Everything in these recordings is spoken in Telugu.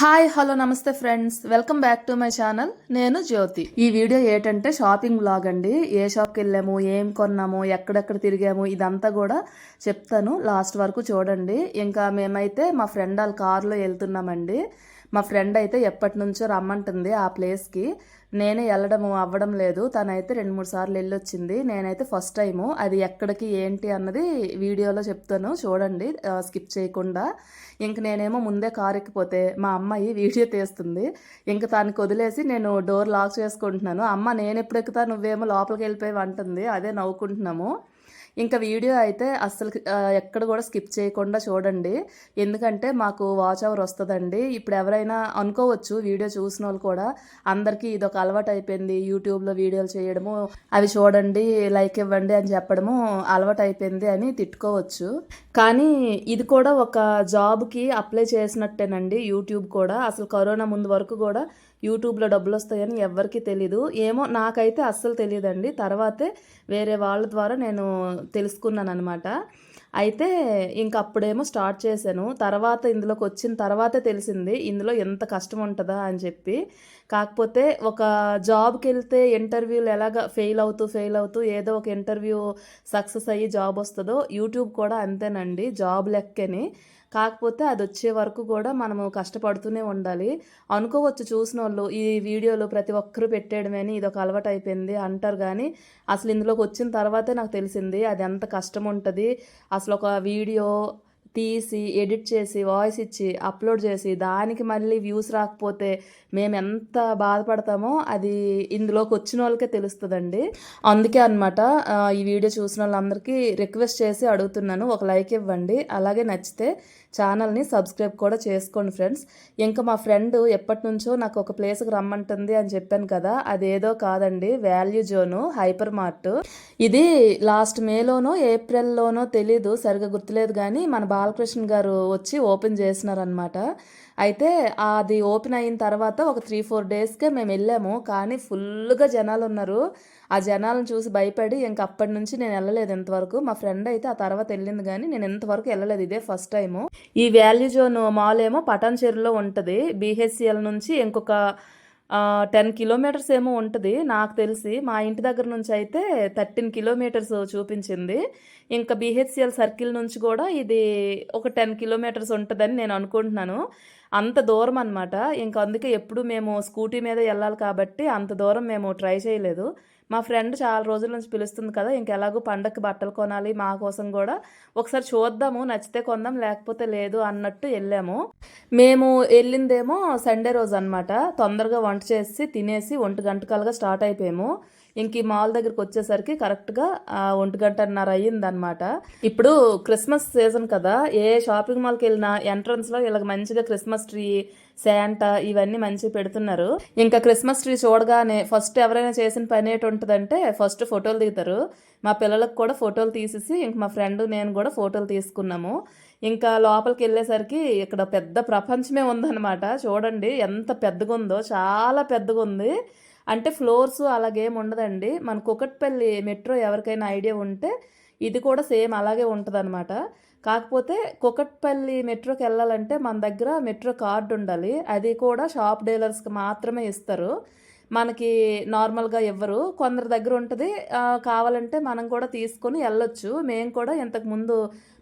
హాయ్ హలో నమస్తే friends. Welcome back to my channel. నేను జ్యోతి. ఈ వీడియో ఏంటంటే షాపింగ్ బ్లాగ్ అండి. ఏ షాప్కి వెళ్ళాము ఏం కొన్నాము ఎక్కడెక్కడ తిరిగాము ఇదంతా కూడా చెప్తాను. లాస్ట్ వరకు చూడండి. ఇంకా మేమైతే మా ఫ్రెండ్ వాళ్ళ కారులో వెళ్తున్నామండి. మా ఫ్రెండ్ అయితే ఎప్పటి నుంచో రమ్మంటుంది ఆ ప్లేస్కి. నేనే వెళ్ళడం అవ్వడం లేదు. తనైతే రెండు మూడు సార్లు వెళ్ళొచ్చింది నేనైతే ఫస్ట్ టైము. అది ఎక్కడికి ఏంటి అన్నది వీడియోలో చెప్తాను. చూడండి. స్కిప్ చేయకుండా. ఇంక నేనేమో ముందే కారు ఎక్కిపోతే మా అమ్మాయి వీడియో తీస్తుంది. ఇంక తనకు వదిలేసి నేను డోర్ లాక్ చేసుకుంటున్నాను. అమ్మ నేను ఎప్పుడు ఎక్కుతా? నువ్వేమో లోపలికి వెళ్ళిపోయి అంటుంది. అదే నవ్వుకుంటున్నాము. ఇంకా వీడియో అయితే అస్సలు ఎక్కడ కూడా స్కిప్ చేయకుండా చూడండి. ఎందుకంటే మాకు వాచ్ అవర్ వస్తుందండి. ఇప్పుడు ఎవరైనా అనుకోవచ్చు వీడియో చూసిన వాళ్ళు కూడా అందరికీ ఇది ఒక అలవాటు అయిపోయింది యూట్యూబ్లో వీడియోలు చేయడము అవి చూడండి లైక్ ఇవ్వండి అని చెప్పడము అలవాటు అయిపోయింది అని తిట్టుకోవచ్చు. కానీ ఇది కూడా ఒక జాబ్కి అప్లై చేసినట్టేనండి యూట్యూబ్ కూడా. అసలు కరోనా ముందు వరకు కూడా యూట్యూబ్లో డబ్బులు వస్తాయని ఎవరికీ తెలీదు. ఏమో నాకైతే అస్సలు తెలియదండి తర్వాతే వేరే వాళ్ళ ద్వారా నేను తెలుసుకున్నాను అనమాట అయితే ఇంక అప్పుడేమో స్టార్ట్ చేశాను. తర్వాత ఇందులోకి వచ్చిన తర్వాతే తెలిసింది ఇందులో ఎంత కష్టం ఉంటుందా అని చెప్పి. కాకపోతే ఒక జాబ్కి వెళ్తే ఇంటర్వ్యూలు ఎలాగ ఫెయిల్ అవుతూ ఫెయిల్ అవుతూ ఏదో ఒక ఇంటర్వ్యూ సక్సెస్ అయ్యి జాబ్ వస్తుందో యూట్యూబ్ కూడా అంతేనండి. జాబ్ లెక్కని. కాకపోతే అది వచ్చే వరకు కూడా మనము కష్టపడుతూనే ఉండాలి. అనుకోవచ్చు చూసిన వాళ్ళు ఈ వీడియోలు ప్రతి ఒక్కరు పెట్టేయడమని ఇది ఒక అలవాటు అయిపోయింది అంటారు కానీ అసలు ఇందులోకి వచ్చిన తర్వాతే నాకు తెలిసింది అది ఎంత కష్టం ఉంటుంది అసలు ఒక వీడియో తీసి ఎడిట్ చేసి వాయిస్ ఇచ్చి అప్లోడ్ చేసి దానికి మళ్ళీ వ్యూస్ రాకపోతే మేము ఎంత బాధపడతామో అది ఇందులోకి వచ్చిన వాళ్ళకే తెలుస్తుందండి. అందుకే అనమాట ఈ వీడియో చూసిన వాళ్ళందరికీ రిక్వెస్ట్ చేసి అడుగుతున్నాను ఒక లైక్ ఇవ్వండి. అలాగే నచ్చితే ఛానల్ని సబ్స్క్రైబ్ కూడా చేసుకోండి ఫ్రెండ్స్. ఇంకా మా ఫ్రెండ్ ఎప్పటి నుంచో నాకు ఒక ప్లేస్కి రమ్మంటుంది అని చెప్పాను కదా అదేదో కాదండి వాల్యూ జోను హైపర్ మార్ట్. ఇది లాస్ట్ మేలోనో ఏప్రిల్లోనో తెలీదు సరిగా గుర్తులేదు కానీ మన బాలకృష్ణ గారు వచ్చి ఓపెన్ చేసినారనమాట అయితే అది ఓపెన్ అయిన తర్వాత ఒక త్రీ ఫోర్ డేస్కే మేము వెళ్ళాము. కానీ ఫుల్గా జనాలు ఉన్నారు ఆ జనాలను చూసి భయపడి ఇంక అప్పటి నుంచి నేను వెళ్ళలేదు ఇంతవరకు. మా ఫ్రెండ్ అయితే ఆ తర్వాత వెళ్ళింది కానీ నేను ఇంతవరకు వెళ్ళలేదు. ఇదే ఫస్ట్ టైము. ఈ వాల్యూ జోన్ మాల్ ఏమో పటాన్ చెరులో ఉంటుంది. బీహెచ్సిఎల్ నుంచి ఇంకొక టెన్ కిలోమీటర్స్ ఏమో ఉంటుంది. నాకు తెలిసి మా ఇంటి దగ్గర నుంచి అయితే థర్టీన్ కిలోమీటర్స్ చూపించింది. ఇంకా బీహెచ్సిఎల్ సర్కిల్ నుంచి కూడా ఇది ఒక టెన్ కిలోమీటర్స్ ఉంటుందని నేను అనుకుంటున్నాను. అంత దూరం అనమాట ఇంకా అందుకే ఎప్పుడు మేము స్కూటీ మీద వెళ్ళాలి కాబట్టి అంత దూరం మేము ట్రై చేయలేదు. మా ఫ్రెండ్ చాలా రోజుల నుంచి పిలుస్తుంది కదా ఇంకెలాగో పండగకి బట్టలు కొనాలి మా కోసం కూడా. ఒకసారి చూద్దాము నచ్చితే కొందాం లేకపోతే లేదు అన్నట్టు వెళ్ళాము. మేము వెళ్ళిందేమో సండే రోజు అనమాట తొందరగా వంట చేసి తినేసి ఒంటి గంటకాలుగా స్టార్ట్ అయిపోయాము. ఇంక ఈ మాల్ దగ్గరికి వచ్చేసరికి కరెక్ట్గా ఆ, ఒంటి గంటన్నర అయ్యిందనమాట ఇప్పుడు క్రిస్మస్ సీజన్ కదా ఏ షాపింగ్ మాల్కి వెళ్ళినా ఎంట్రన్స్లో ఇలాగ మంచిగా క్రిస్మస్ ట్రీ శాంటా ఇవన్నీ మంచిగా పెడుతున్నారు. ఇంకా క్రిస్మస్ ట్రీ చూడగానే ఫస్ట్ ఎవరైనా చేసిన పని ఏంటి ఉంటుందంటే ఫస్ట్ ఫోటోలు దిగుతారు. మా పిల్లలకు కూడా ఫోటోలు తీసేసి ఇంక మా ఫ్రెండ్ నేను కూడా ఫోటోలు తీసుకున్నాము. ఇంకా లోపలికి వెళ్ళేసరికి ఇక్కడ పెద్ద ప్రపంచమే ఉందన్నమాట. చూడండి ఎంత పెద్దగా ఉందో చాలా పెద్దగా ఉంది అంటే ఫ్లోర్స్ అలాగేం ఉండదండి. మన కుకట్పల్లి మెట్రో ఎవరికైనా ఐడియా ఉంటే ఇది కూడా సేమ్ అలాగే ఉంటుందన్నమాట. కాకపోతే కుకట్పల్లి మెట్రోకి వెళ్ళాలంటే మన దగ్గర మెట్రో కార్డు ఉండాలి. అది కూడా షాప్ డీలర్స్కి మాత్రమే ఇస్తారు. మనకి నార్మల్గా ఇవ్వరు కొందరి దగ్గర ఉంటుంది. కావాలంటే మనం కూడా తీసుకొని వెళ్ళొచ్చు. మేము కూడా ఇంతకు ముందు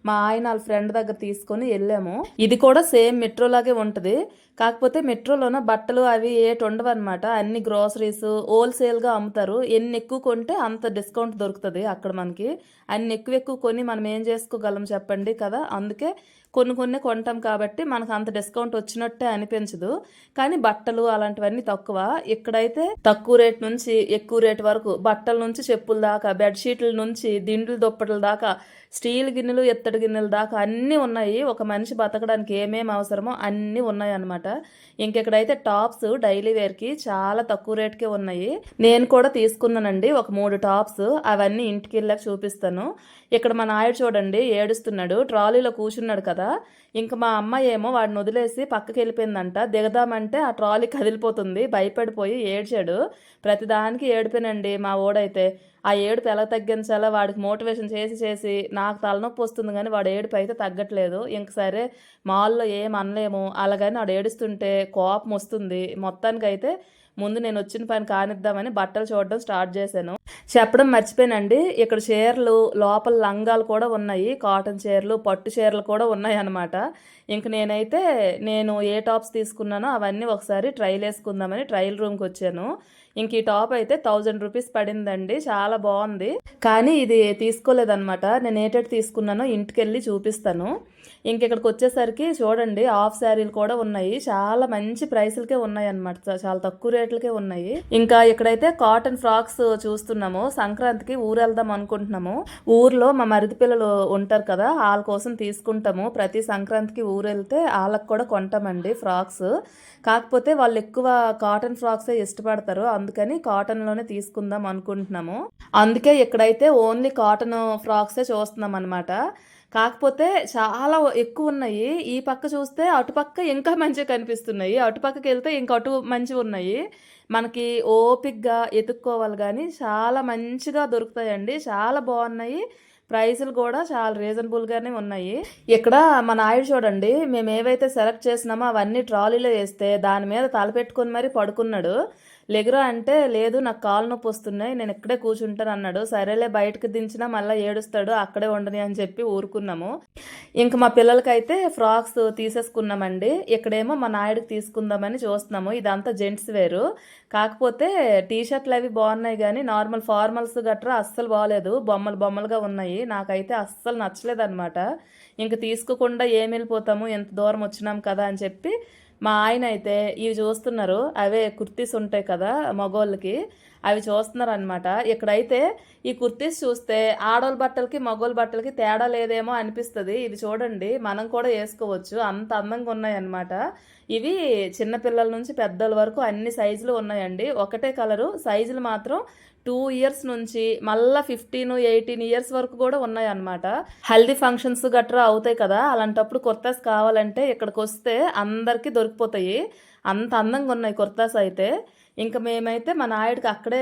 మా ఆయన వాళ్ళ ఫ్రెండ్ దగ్గర తీసుకొని వెళ్ళాము. ఇది కూడా సేమ్ మెట్రోలాగే ఉంటుంది. కాకపోతే మెట్రోలోన బట్టలు అవి ఏటి ఉండవు అనమాట అన్ని గ్రోసరీస్ హోల్సేల్గా అమ్ముతారు. ఎన్ని ఎక్కువ కొంటే అంత డిస్కౌంట్ దొరుకుతుంది అక్కడ మనకి. అన్ని ఎక్కువ ఎక్కువ కొని మనం ఏం చేసుకోగలం చెప్పండి కదా? అందుకే కొన్ని కొన్ని కొంటాం కాబట్టి మనకు అంత డిస్కౌంట్ వచ్చినట్టే అనిపించదు. కానీ బట్టలు అలాంటివన్నీ తక్కువ. ఇక్కడైతే తక్కువ రేట్ నుంచి ఎక్కువ రేట్ వరకు బట్టల నుంచి చెప్పుల దాకా బెడ్షీట్ల నుంచి దిండ్లు దుప్పట్ల దాకా స్టీల్ గిన్నెలు ఎత్తడి గిన్నెలు దాకా అన్నీ ఉన్నాయి. ఒక మనిషి బతకడానికి ఏమేమి అవసరమో అన్నీ ఉన్నాయి అనమాట ఇంకెక్కడైతే టాప్స్ డైలీ వేర్కి చాలా తక్కువ రేట్కే ఉన్నాయి. నేను కూడా తీసుకున్నానండి. ఒక మూడు టాప్స్ అవన్నీ ఇంటికి వెళ్ళాక చూపిస్తాను. ఇక్కడ మా నాయుడు చూడండి ఏడుస్తున్నాడు ట్రాలీలో కూర్చున్నాడు కదా. ఇంక మా అమ్మాయి ఏమో వాడిని వదిలేసి పక్కకి వెళ్ళిపోయిందంట. దిగదామంటే ఆ ట్రాలీ కదిలిపోతుంది భయపడిపోయి ఏడ్చాడు. ప్రతిదానికి ఏడిపోయినండి మా ఓడైతే. ఆ ఏడుపు ఎలా తగ్గించాలో వాడికి మోటివేషన్ చేసి చేసి నాకు తలనొప్పి వస్తుంది కానీ వాడు ఏడుపు అయితే తగ్గట్లేదు. ఇంక సరే మాల్లో ఏం అనలేము. అలాగని వాడు ఏడుస్తుంటే కోపం వస్తుంది. మొత్తానికైతే ముందు నేను వచ్చిన పని కానిద్దామని బట్టలు చూడడం స్టార్ట్ చేశాను. చెప్పడం మర్చిపోయానండి. ఇక్కడ చీరలు లోపల లంగాలు కూడా ఉన్నాయి. కాటన్ చీరలు పట్టు చీరలు కూడా ఉన్నాయి అన్నమాట. ఇంక నేనైతే నేను ఏ టాప్స్ తీసుకున్నానో అవన్నీ ఒకసారి ట్రైల్ వేసుకుందామని ట్రయల్ రూమ్కి వచ్చాను. ఇంక ఈ టాప్ అయితే థౌజండ్ రూపీస్ పడిందండి. చాలా బాగుంది. కానీ ఇది తీసుకోలేదన్నమాట. నేను ఏటెట్ తీసుకున్నానో ఇంటికి వెళ్ళి చూపిస్తాను. ఇంక ఇక్కడికి వచ్చేసరికి చూడండి హాఫ్ శారీలు కూడా ఉన్నాయి. చాలా మంచి ప్రైసులకే ఉన్నాయి అనమాట చాలా తక్కువ రేట్లకే ఉన్నాయి. ఇంకా ఇక్కడైతే కాటన్ ఫ్రాక్స్ చూస్తున్నాము. సంక్రాంతికి ఊరు వెళ్దాం అనుకుంటున్నాము. ఊర్లో మా మరిది పిల్లలు ఉంటారు కదా వాళ్ళ కోసం తీసుకుంటాము. ప్రతి సంక్రాంతికి ఊరు వెళ్తే వాళ్ళకి కూడా కొంటామండి ఫ్రాక్స్. కాకపోతే వాళ్ళు ఎక్కువ కాటన్ ఫ్రాక్సే ఇష్టపడతారు. అందుకని కాటన్లోనే తీసుకుందాం అనుకుంటున్నాము. అందుకే ఇక్కడైతే ఓన్లీ కాటన్ ఫ్రాక్సే చూస్తున్నాం అనమాట కాకపోతే చాలా ఎక్కువ ఉన్నాయి. ఈ పక్క చూస్తే అటుపక్క ఇంకా మంచిగా కనిపిస్తున్నాయి. అటుపక్కకి వెళ్తే ఇంకా అటు మంచిగా ఉన్నాయి. మనకి ఓపిక్గా ఎతుక్కోవాలి కానీ చాలా మంచిగా దొరుకుతాయండి. చాలా బాగున్నాయి. ప్రైసులు కూడా చాలా రీజనబుల్గానే ఉన్నాయి. ఇక్కడ మన నాయుడు చూడండి. మేము ఏవైతే సెలెక్ట్ చేసినామో అవన్నీ ట్రాలీలో వేస్తే దాని మీద తలపెట్టుకొని మరీ పడుకున్నాడు. లెగురా అంటే లేదు నాకు కాలు నొప్పి వస్తున్నాయి నేను ఇక్కడే కూర్చుంటాను అన్నాడు. సరేలే బయటకు దించినా మళ్ళీ ఏడుస్తాడు అక్కడే ఉండని అని చెప్పి ఊరుకున్నాము. ఇంక మా పిల్లలకైతే ఫ్రాక్స్ తీసేసుకున్నామండి. ఇక్కడేమో మా నాయుడికి తీసుకుందామని చూస్తున్నాము. ఇదంతా జెంట్స్ వేరు. కాకపోతే టీ షర్ట్లు అవి బాగున్నాయి కానీ నార్మల్ ఫార్మల్స్ గట్రా అస్సలు బాగాలేదు బొమ్మలు బొమ్మలుగా ఉన్నాయి. నాకైతే అస్సలు నచ్చలేదు అనమాట ఇంక తీసుకోకుండా ఏం వెళ్ళిపోతాము? ఎంత దూరం వచ్చినాం కదా అని చెప్పి మా ఆయన అయితే ఇవి చూస్తున్నారు. అవే కుర్తీస్ ఉంటాయి కదా మగోళ్ళకి. అవి చూస్తున్నారు అనమాట ఇక్కడైతే ఈ కుర్తీస్ చూస్తే ఆడోళ్ళ బట్టలకి మగోళ్ళ బట్టలకి తేడా లేదేమో అనిపిస్తుంది. ఇవి చూడండి మనం కూడా వేసుకోవచ్చు. అంత అందంగా ఉన్నాయన్నమాట. ఇవి చిన్నపిల్లల నుంచి పెద్దల వరకు అన్ని సైజులు ఉన్నాయండి. ఒకటే కలరు సైజులు మాత్రం టూ ఇయర్స్ నుంచి మళ్ళీ ఫిఫ్టీన్ ఎయిటీన్ ఇయర్స్ వరకు కూడా ఉన్నాయి అనమాట హెల్దీ ఫంక్షన్స్ గట్రా అవుతాయి కదా అలాంటప్పుడు కుర్తాస్ కావాలంటే ఇక్కడికి వస్తే అందరికీ దొరికిపోతాయి. అంత అందంగా ఉన్నాయి కుర్తాస్ అయితే. ఇంకా మేమైతే మా నాయుడికి అక్కడే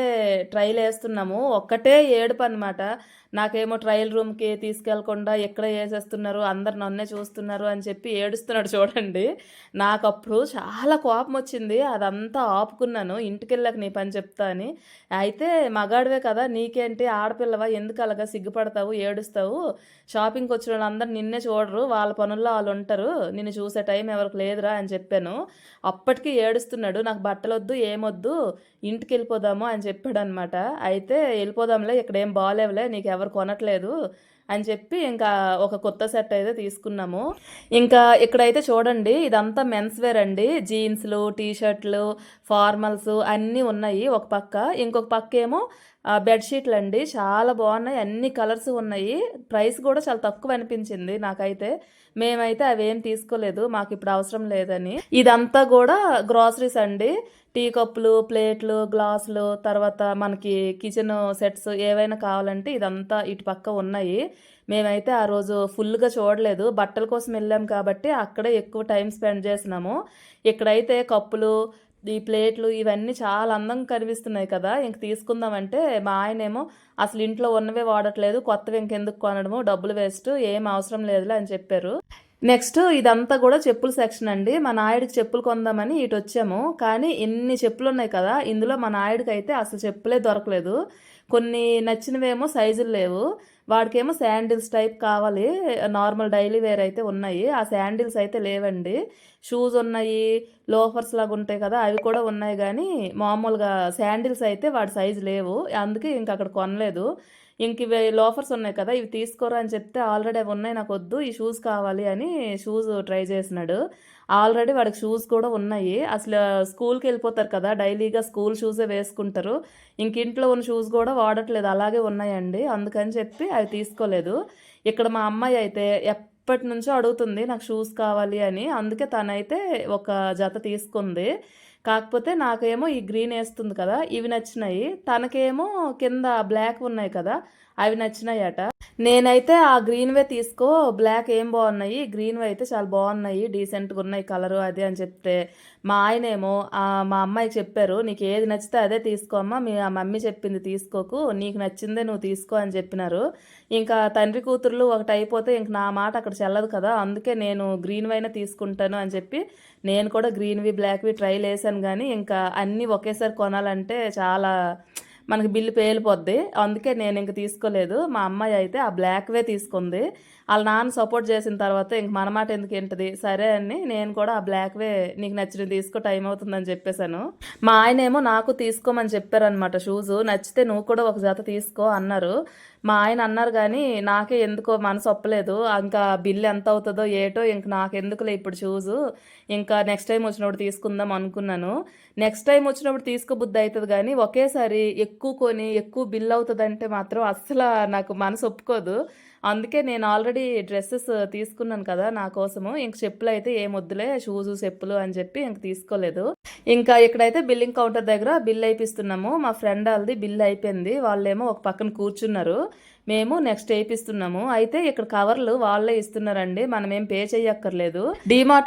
ట్రైల్ వేస్తున్నాము. ఒక్కటే ఏడుపు అనమాట నాకేమో ట్రయల్ రూమ్కి తీసుకెళ్ళకుండా ఎక్కడ వేసేస్తున్నారు? అందరు నన్నే చూస్తున్నారు అని చెప్పి ఏడుస్తున్నాడు చూడండి. నాకు అప్పుడు చాలా కోపం వచ్చింది అదంతా ఆపుకున్నాను. ఇంటికి వెళ్ళాక నీ పని చెప్తా అని. అయితే మగాడివే కదా నీకేంటి? ఆడపిల్లవా? ఎందుకు అలాగా సిగ్గుపడతావు? ఏడుస్తావు? షాపింగ్కి వచ్చిన వాళ్ళందరూ నిన్నే చూడరు. వాళ్ళ పనుల్లో వాళ్ళు ఉంటారు. నిన్ను చూసే టైం ఎవరికి లేదురా అని చెప్పాను. అప్పటికి ఏడుస్తున్నాడు. నాకు బట్టలు వద్దు ఇంటికి వెళ్ళిపోదాము అని చెప్పాడు అనమాట అయితే వెళ్ళిపోదాంలే ఇక్కడ ఏం బాగాలేవులే నీకు ఎవరు కొనట్లేదు అని చెప్పి ఇంకా ఒక కొత్త సెట్ అయితే తీసుకున్నాము. ఇంకా ఇక్కడైతే చూడండి ఇదంతా మెన్స్ వేర్ అండి. జీన్స్లు టీ షర్ట్లు ఫార్మల్స్ అన్నీ ఉన్నాయి ఒక పక్క. ఇంకొక పక్క ఏమో బెడ్షీట్లు అండి. చాలా బాగున్నాయి అన్ని కలర్స్ ఉన్నాయి. ప్రైస్ కూడా చాలా తక్కువ అనిపించింది నాకైతే. మేమైతే అవేం తీసుకోలేదు మాకు ఇప్పుడు అవసరం లేదని. ఇదంతా కూడా గ్రాసరీస్ అండి. టీ కప్పులు ప్లేట్లు గ్లాసులు తర్వాత మనకి కిచెన్ సెట్స్ ఏవైనా కావాలంటే ఇదంతా ఇటు పక్క ఉన్నాయి. మేమైతే ఆ రోజు ఫుల్గా చూడలేదు. బట్టల కోసం వెళ్ళాం కాబట్టి అక్కడే ఎక్కువ టైం స్పెండ్ చేసినాము. ఇక్కడైతే కప్పులు ఈ ప్లేట్లు ఇవన్నీ చాలా అందంగా కనిపిస్తున్నాయి కదా. ఇంక తీసుకుందామంటే మా ఆయనేమో అసలు ఇంట్లో ఉన్నవే వాడట్లేదు కొత్తవి ఇంకెందుకు కొనడము డబ్బులు వేస్ట్ ఏం అవసరం లేదులే అని చెప్పారు. నెక్స్ట్ ఇదంతా కూడా చెప్పుల సెక్షన్ అండి. మా నాయుడికి చెప్పులు కొందామని ఇటు వచ్చాము. కానీ ఎన్ని చెప్పులు ఉన్నాయి కదా ఇందులో మా నాయుడికి అయితే అసలు చెప్పులే దొరకలేదు. కొన్ని నచ్చినవేమో సైజులు లేవు. వాడికేమో శాండిల్స్ టైప్ కావాలి. నార్మల్ డైలీ వేర్ అయితే ఉన్నాయి. ఆ శాండిల్స్ అయితే లేవండి. షూస్ ఉన్నాయి లోఫర్స్ లాగా ఉంటాయి కదా అవి కూడా ఉన్నాయి. కానీ మామూలుగా శాండిల్స్ అయితే వాడి సైజు లేవు. అందుకే ఇంక అక్కడ కొనలేదు. ఇంక ఇవి లోఫర్స్ ఉన్నాయి కదా ఇవి తీసుకోరా అని చెప్తే ఆల్రెడీ అవి ఉన్నాయి నాకు వద్దు ఈ షూస్ కావాలి అని షూస్ ట్రై చేసినాడు. ఆల్రెడీ వాడికి షూస్ కూడా ఉన్నాయి. అసలు స్కూల్కి వెళ్ళిపోతారు కదా డైలీగా స్కూల్ షూసే వేసుకుంటారు. ఇంక ఇంట్లో ఉన్న షూస్ కూడా వాడట్లేదు అలాగే ఉన్నాయండి. అందుకని చెప్పి అవి తీసుకోలేదు. ఇక్కడ మా అమ్మాయి అయితే ఎప్పటి నుంచో అడుగుతుంది నాకు షూస్ కావాలి అని. అందుకే తనైతే ఒక జత తీసుకుంది. కాకపోతే నాకేమో ఈ గ్రీన్ వేస్తుంది కదా ఇవి నచ్చినాయి. తనకేమో కింద బ్లాక్ ఉన్నాయి కదా అవి నచ్చినాయి అట నేనైతే ఆ గ్రీన్వే తీసుకో బ్లాక్ ఏం బాగున్నాయి గ్రీన్వే అయితే చాలా బాగున్నాయి డీసెంట్గా ఉన్నాయి కలరు అది అని చెప్తే మా ఆయనేమో మా అమ్మాయికి చెప్పారు నీకు ఏది నచ్చితే అదే తీసుకో అమ్మా మీ ఆ మమ్మీ చెప్పింది తీసుకోకు నీకు నచ్చిందే నువ్వు తీసుకో అని చెప్పినారు. ఇంకా తండ్రి కూతుర్లు ఒకటి అయిపోతే ఇంక నా మాట అక్కడ చెల్లదు కదా అందుకే నేను గ్రీన్ వైనే తీసుకుంటాను అని చెప్పి నేను కూడా గ్రీన్వి బ్లాక్వి ట్రైల్ వేసాను కానీ ఇంకా అన్నీ ఒకేసారి కొనాలంటే చాలా మనకి బిల్లు పేలిపోద్ది. అందుకే నేను ఇంక తీసుకోలేదు. మా అమ్మాయి అయితే ఆ బ్లాక్వే తీసుకుంది. వాళ్ళ నాన్న సపోర్ట్ చేసిన తర్వాత ఇంక మన మాట ఎందుకు ఏంటిది సరే అని నేను కూడా ఆ బ్లాక్వే నీకు నచ్చినవి తీసుకో టైం అవుతుందని చెప్పేశాను. మా ఆయన ఏమో నాకు తీసుకోమని చెప్పారనమాట షూస్ నచ్చితే నువ్వు కూడా ఒక జత తీసుకో అన్నారు. మా ఆయన అన్నారు కానీ నాకే ఎందుకో మనసు ఒప్పలేదు. ఇంకా బిల్ ఎంత అవుతుందో ఏటో ఇంక నాకెందుకులే ఇప్పుడు షూజు? ఇంకా నెక్స్ట్ టైం వచ్చినప్పుడు తీసుకుందాం అనుకున్నాను. నెక్స్ట్ టైం వచ్చినప్పుడు తీసుకోబుద్ధి అవుతుంది కానీ ఒకేసారి ఎక్కువ కొని ఎక్కువ బిల్ అవుతుందంటే మాత్రం అస్సలు నాకు మనసు ఒప్పుకోదు. అందుకే నేను ఆల్రెడీ డ్రెస్సెస్ తీసుకున్నాను కదా నా కోసము. ఇంక చెప్పులు అయితే ఏం వద్దులే షూస్ చెప్పులు అని చెప్పి ఇంక తీసుకోలేదు. ఇంకా ఇక్కడైతే బిల్లింగ్ కౌంటర్ దగ్గర బిల్ అయిపిస్తున్నాము మా ఫ్రెండ్ వాళ్ళది బిల్ అయిపోయింది. వాళ్ళేమో ఒక పక్కన కూర్చున్నారు. మేము నెక్స్ట్ వేయిస్తున్నాము అయితే ఇక్కడ కవర్లు వాళ్ళే ఇస్తున్నారండి. మనం ఏం పే చేయక్కర్లేదు.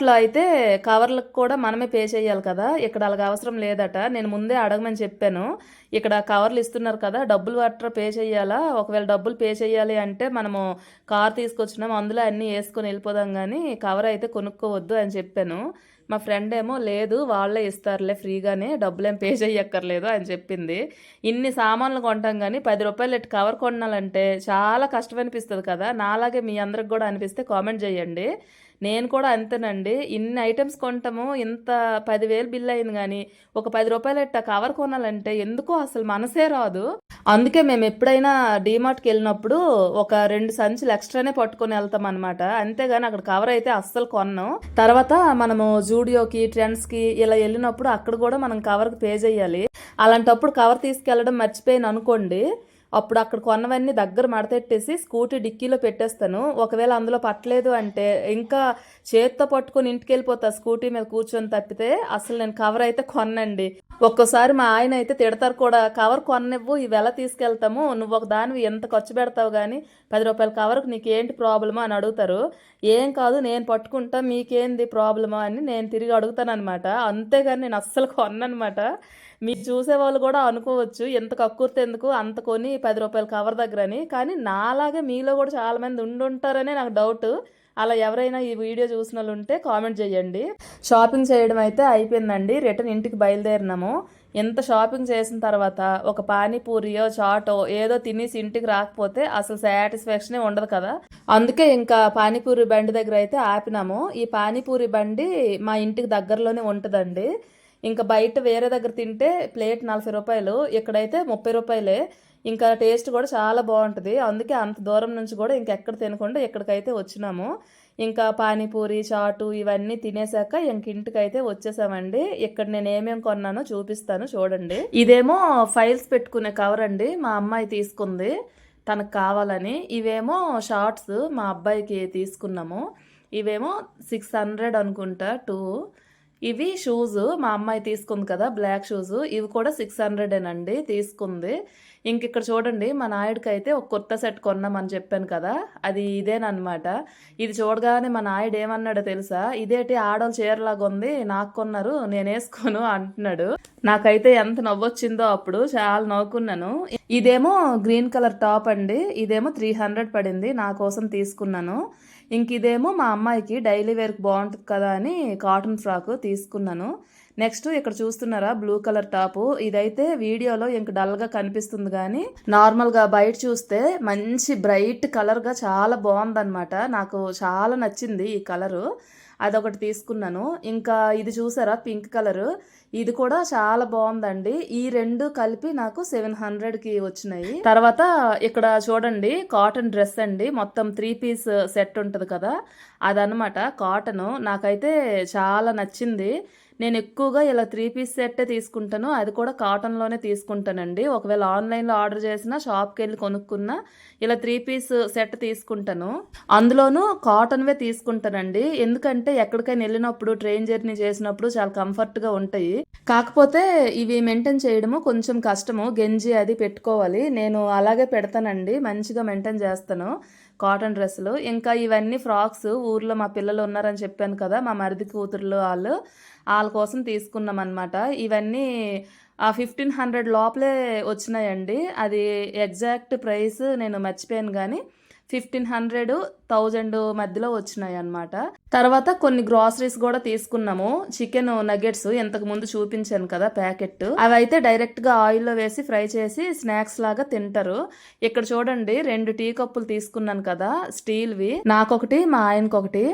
లో అయితే కవర్లకు కూడా మనమే పే చేయాలి కదా. ఇక్కడ అలాగ అవసరం లేదట. నేను ముందే అడగమని చెప్పాను. ఇక్కడ కవర్లు ఇస్తున్నారు కదా. డబ్బులు పట్ర పే చేయాలా? ఒకవేళ డబ్బులు పే చేయాలి అంటే మనము కార్ తీసుకొచ్చినాము అందులో అన్నీ వేసుకొని వెళ్ళిపోదాం కానీ కవర్ అయితే కొనుక్కోవద్దు అని చెప్పాను. మా ఫ్రెండ్ ఏమో లేదు వాళ్ళే ఇస్తారులే ఫ్రీగానే డబ్బులేం పే చేయక్కర్లేదు అని చెప్పింది. ఇన్ని సామాన్లు కొంటాం కానీ పది రూపాయలు ఇటు కవర్ కొనాలంటే చాలా కష్టం అనిపిస్తుంది కదా. నాలాగే మీ అందరికి కూడా అనిపిస్తే కామెంట్ చేయండి. నేను కూడా అంతేనండి. ఇన్ని ఐటమ్స్ కొంటాము ఇంత పదివేలు బిల్ అయింది కానీ ఒక పది రూపాయలు ఎట్ట కవర్ కొనాలంటే ఎందుకో అసలు మనసే రాదు. అందుకే మేము ఎప్పుడైనా డీమార్ట్కి వెళ్ళినప్పుడు ఒక రెండు సంచులు ఎక్స్ట్రానే పట్టుకొని వెళ్తాం అనమాట అంతేగాని అక్కడ కవర్ అయితే అస్సలు కొన్నాం. తర్వాత మనము జూడియోకి ట్రెండ్స్కి ఇలా వెళ్ళినప్పుడు అక్కడ కూడా మనం కవర్కి పే చేయాలి. అలాంటప్పుడు కవర్ తీసుకెళ్ళడం మర్చిపోయాను అనుకోండి అప్పుడు అక్కడ కొన్నవన్నీ దగ్గర మడతెట్టేసి స్కూటీ డిక్కీలో పెట్టేస్తాను. ఒకవేళ అందులో పట్టలేదు అంటే ఇంకా చేత్తో పట్టుకొని ఇంటికి వెళ్ళిపోతా స్కూటీ మీద కూర్చొని తప్పితే అసలు నేను కవర్ అయితే కొన్నండి. ఒక్కోసారి మా ఆయన అయితే తిడతారు కూడా కవర్ కొన్నవ్వు ఇవి ఎలా తీసుకెళ్తాము. నువ్వు ఒక దానివి ఎంత ఖర్చు పెడతావు కానీ పది రూపాయల కవర్కు నీకు ఏంటి ప్రాబ్లమా అని అడుగుతారు. ఏం కాదు నేను పట్టుకుంటా మీకేంది ప్రాబ్లమా అని నేను తిరిగి అడుగుతాను అనమాట అంతేగాని నేను అస్సలు కొన్నమాట మీరు చూసే వాళ్ళు కూడా అనుకోవచ్చు ఎంత కక్కుర్తే ఎందుకు అంత కొని పది రూపాయల కవర్ దగ్గరని. కానీ నాలాగే మీలో కూడా చాలా మంది ఉండుంటారనే నాకు డౌట్ అలా ఎవరైనా ఈ వీడియో చూసిన వాళ్ళు ఉంటే కామెంట్ చేయండి. షాపింగ్ చేయడం అయితే అయిపోయిందండి. రిటర్న్ ఇంటికి బయలుదేరినాము. ఎంత షాపింగ్ చేసిన తర్వాత ఒక పానీపూరియో చాటో ఏదో తినేసి ఇంటికి రాకపోతే అసలు సాటిస్ఫాక్షనే ఉండదు కదా. అందుకే ఇంకా పానీపూరి బండి దగ్గర అయితే ఆపినాము. ఈ పానీపూరి బండి మా ఇంటికి దగ్గరలోనే ఉంటుందండి. ఇంకా బయట వేరే దగ్గర తింటే ప్లేట్ నలభై రూపాయలు ఇక్కడైతే ముప్పై రూపాయలే. ఇంకా టేస్ట్ కూడా చాలా బాగుంటుంది. అందుకే అంత దూరం నుంచి కూడా ఇంకెక్కడ తినకుండా ఇక్కడికైతే వచ్చినాము. ఇంకా పానీపూరి చాటు ఇవన్నీ తినేసాక ఇంక ఇంటికైతే వచ్చేసామండి. ఇక్కడ నేను ఏమేమి కొన్నానో చూపిస్తాను చూడండి. ఇదేమో ఫైల్స్ పెట్టుకునే కవర్ అండి. మా అమ్మాయి తీసుకుంది తనకు కావాలని. ఇవేమో షార్ట్స్ మా అబ్బాయికి తీసుకున్నాము. ఇవేమో సిక్స్ హండ్రెడ్ అనుకుంటా టూ. ఇవి షూస్ మా అమ్మాయి తీసుకుంది కదా బ్లాక్ షూస్ ఇవి కూడా సిక్స్ హండ్రెడేనండి తీసుకుంది. ఇంక ఇక్కడ చూడండి మా నాయుడికి అయితే ఒక కొత్త సెట్ కొన్నామని చెప్పాను కదా అది ఇదేనమాట ఇది చూడగానే మా నాయుడు ఏమన్నాడో తెలుసా? ఇదేంటి ఆడవాళ్ళు చీరలాగా ఉంది నాకు కొన్నారు నేను వేసుకోను అంటున్నాడు. నాకైతే ఎంత నవ్వొచ్చిందో అప్పుడు చాలా నవ్వుకున్నాను. ఇదేమో గ్రీన్ కలర్ టాప్ అండి ఇదేమో త్రీ హండ్రెడ్ పడింది నా కోసం తీసుకున్నాను. ఇంక ఇదేమో మా అమ్మాయికి డైలీ వేర్కి బాగుంటుంది కదా అని కాటన్ ఫ్రాక్ తీసుకున్నాను. నెక్స్ట్ ఇక్కడ చూస్తున్నారా బ్లూ కలర్ టాపు. ఇదైతే వీడియోలో ఇంక డల్గా కనిపిస్తుంది కానీ నార్మల్గా బయట చూస్తే మంచి బ్రైట్ కలర్గా చాలా బాగుందన్నమాట. నాకు చాలా నచ్చింది ఈ కలరు. అదొకటి తీసుకున్నాను. ఇంకా ఇది చూసారా పింక్ కలర్. ఇది కూడా చాలా బాగుందండి. ఈ రెండు కలిపి నాకు సెవెన్ హండ్రెడ్కి వచ్చినాయి. తర్వాత ఇక్కడ చూడండి కాటన్ డ్రెస్ అండి. మొత్తం త్రీ పీస్ సెట్ ఉంటుంది కదా. అదనమాట కాటన్. నాకైతే చాలా నచ్చింది. నేను ఎక్కువగా ఇలా త్రీ పీస్ సెట్టే తీసుకుంటాను. అది కూడా కాటన్లోనే తీసుకుంటానండి. ఒకవేళ ఆన్లైన్లో ఆర్డర్ చేసినా షాప్కి వెళ్ళి కొనుక్కున్నా ఇలా త్రీ పీస్ సెట్ తీసుకుంటాను. అందులోనూ కాటన్వే తీసుకుంటానండి. ఎందుకంటే ఎక్కడికైనా వెళ్ళినప్పుడు ట్రైన్ జర్నీ చేసినప్పుడు చాలా కంఫర్ట్గా ఉంటాయి. కాకపోతే ఇవి మెయింటైన్ చేయడము కొంచెం కష్టము. గెంజి అది పెట్టుకోవాలి. నేను అలాగే పెడతానండి. మంచిగా మెయింటైన్ చేస్తాను కాటన్ డ్రెస్సులు ఇంకా ఇవన్నీ ఫ్రాక్స్ ఊర్లో మా పిల్లలు ఉన్నారని చెప్పాను కదా మా మరిది కూతుర్లు వాళ్ళు. వాళ్ళ కోసం తీసుకున్నాం అనమాట ఇవన్నీ ఆ ఫిఫ్టీన్ హండ్రెడ్ లోపలే వచ్చినాయండి. అది ఎగ్జాక్ట్ ప్రైస్ నేను మర్చిపోయాను కానీ ఫిఫ్టీన్ హండ్రెడ్ థౌజండ్ మధ్యలో వచ్చినాయి అనమాట తర్వాత కొన్ని గ్రాసరీస్ కూడా తీసుకున్నాము. చికెన్ నగెట్స్ ఇంతకు ముందు చూపించాను కదా ప్యాకెట్. అవి అయితే డైరెక్ట్గా ఆయిల్లో వేసి ఫ్రై చేసి స్నాక్స్ లాగా తింటారు. ఇక్కడ చూడండి రెండు టీ కప్పులు తీసుకున్నాను కదా స్టీల్వి. నాకొకటి మా ఆయనకొకటి.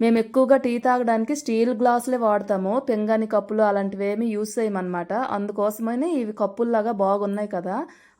మేము ఎక్కువగా టీ తాగడానికి స్టీల్ గ్లాసులే వాడతాము. పెంగాని కప్పులు అలాంటివి ఏమి యూస్ చేయమన్నమాట. అందుకోసమని ఇవి కప్పుల్లాగా బాగున్నాయి కదా.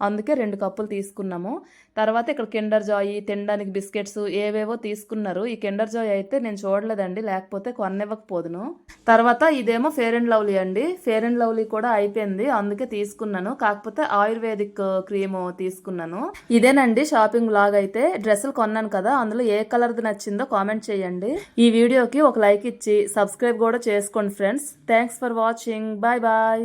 అందుకే రెండు కప్పులు తీసుకున్నాము. తర్వాత ఇక్కడ కిండర్ జాయ్ తినడానికి బిస్కెట్స్ ఏవేవో తీసుకున్నారు. ఈ కిండర్ జాయ్ అయితే నేను చూడలేదండి లేకపోతే కొనివ్వకపోదును తర్వాత ఇదేమో ఫేర్ అండ్ లవ్లీ అండి. ఫేర్ అండ్ లవ్లీ కూడా అయిపోయింది అందుకే తీసుకున్నాను. కాకపోతే ఆయుర్వేదిక్ క్రీమ్ తీసుకున్నాను. ఇదేనండి షాపింగ్ లాగ్ అయితే. డ్రెస్సులు కొన్నాను కదా అందులో ఏ కలర్ది నచ్చిందో కామెంట్ చేయండి. ఈ వీడియోకి ఒక లైక్ ఇచ్చి సబ్స్క్రైబ్ కూడా చేసుకోండి friends. Thanks for watching bye bye